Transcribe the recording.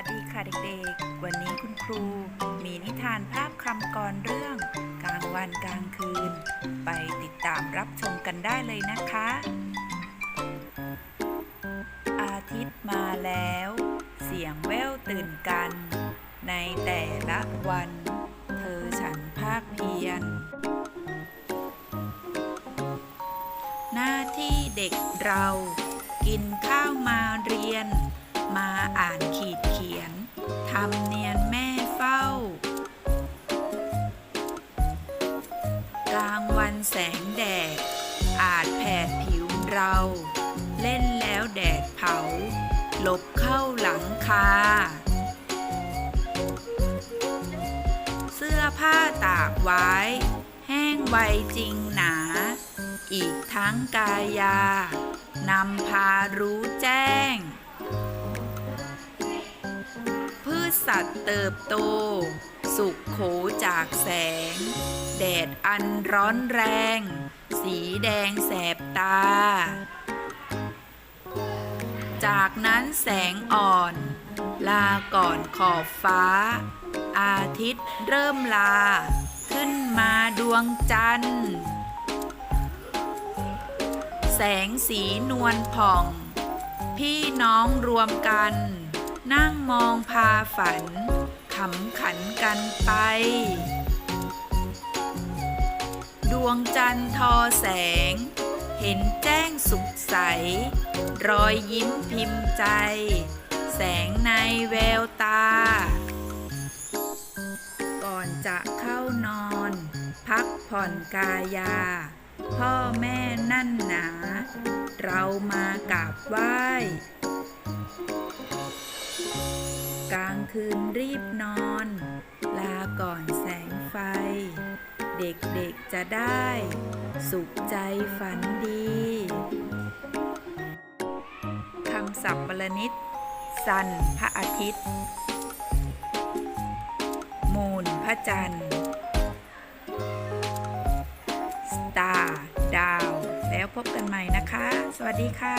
วัสดีค่ะเด็กๆ วันนี้คุณครูมีนิทานภาพคำกรเรื่อง กลางวันกลางคืน ไปติดตามรับชมกันได้เลยนะคะ อาทิตย์มาแล้ว เสียงแว่วตื่นกัน ในแต่ละวัน เธอฉันภาคเพียร หน้าที่เด็กเรา กินข้าวมาเรียนมาอ่านขีดำเนียนแม่เฝ้า กลางวันแสงแดด อาจแผดผิวเรา เล่นแล้วแดดเผา หลบเข้าหลังคา เสื้อผ้าตากไว้ แห้งไวจริงหนา อีกทั้งกายา นำพารู้แจ้ง สัตว์เติบโต สุขโขจากแสง แดดอันร้อนแรง สีแดงแสบตา จากนั้นแสงอ่อน ลาก่อนขอบฟ้า อาทิตย์เริ่มลา ขึ้นมาดวงจันทร์แสงสีนวลผ่อง พี่น้องรวมกัน นั่งมองพาฝัน ขำขันกันไป ดวงจันทร์ทอแสง เห็นแจ้งสุขใส รอยยิ้มพิมพ์ใจ แสงในแววตา ก่อนจะเข้านอน พักผ่อนกายา พ่อแม่นั่นหนา เรามากราบไหว้ กลางคืนรีบนอน ลาก่อนแสงไฟ เด็กๆจะได้ สุขใจฝันดีคำศัพท์วลนิดสันพระอาทิตย์ มูนพระจันทร์สตาร์ดาว แล้วพบกันใหม่นะคะ สวัสดีค่ะ